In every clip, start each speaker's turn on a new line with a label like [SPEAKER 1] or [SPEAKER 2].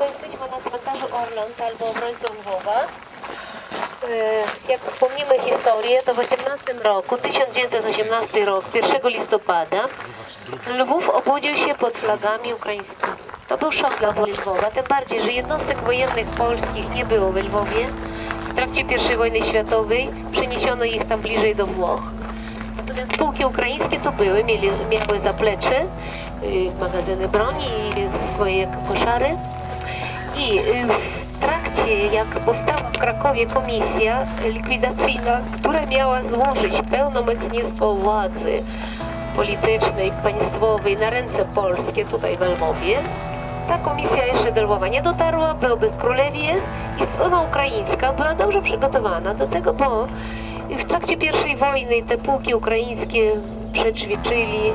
[SPEAKER 1] bo jesteśmy na cmentarzu Orląt albo obrońców Lwowa. E, Jak wspomnimy historię, to w 18 roku, 1918 rok, 1 listopada, Lwów obudził się pod flagami ukraińskimi. To był szok dla Lwowa, tym bardziej, że jednostek wojennych polskich nie było w Lwowie. W trakcie I wojny światowej przeniesiono ich tam bliżej do Włoch. Natomiast spółki ukraińskie to były, mieli, miały zaplecze, y, magazyny broni i swoje koszary. I w trakcie, jak powstała w Krakowie komisja likwidacyjna, która miała złożyć pełnomocnictwo władzy politycznej, państwowej na ręce polskie tutaj w Lwowie, ta komisja jeszcze do Lwowa nie dotarła, było bezkrólewie i strona ukraińska była dobrze przygotowana do tego, bo w trakcie I wojny te pułki ukraińskie przećwiczyli,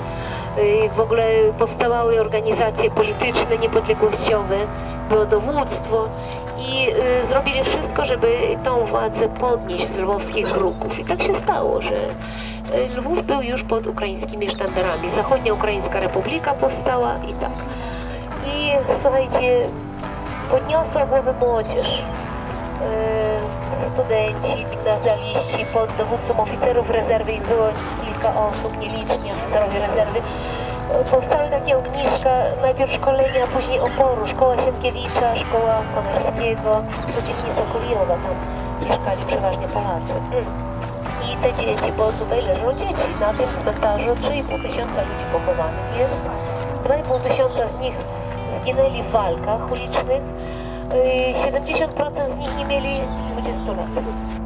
[SPEAKER 1] w ogóle powstawały organizacje polityczne, niepodległościowe, było dowództwo i y, zrobili wszystko, żeby tą władzę podnieść z lwowskich bruków. I tak się stało, że y, Lwów był już pod ukraińskimi sztandarami. Zachodnia Ukraińska Republika powstała i tak. I słuchajcie, podniosła głowę młodzież. Studenci, gimnazjaliści pod dowództwem oficerów rezerwy i było kilka osób, nieliczni oficerowie rezerwy. Powstały takie ogniska, najpierw szkolenia, później oporu. Szkoła Sienkiewicza, szkoła Konarskiego, dzielnica Kulijowa, tam mieszkali przeważnie Polacy. I te dzieci, bo tutaj leżą dzieci, na tym cmentarzu 3,5 tysiąca ludzi pochowanych jest. 2,5 tysiąca z nich zginęli w walkach ulicznych. Yy, 70% z nich nie mieli 20 lat.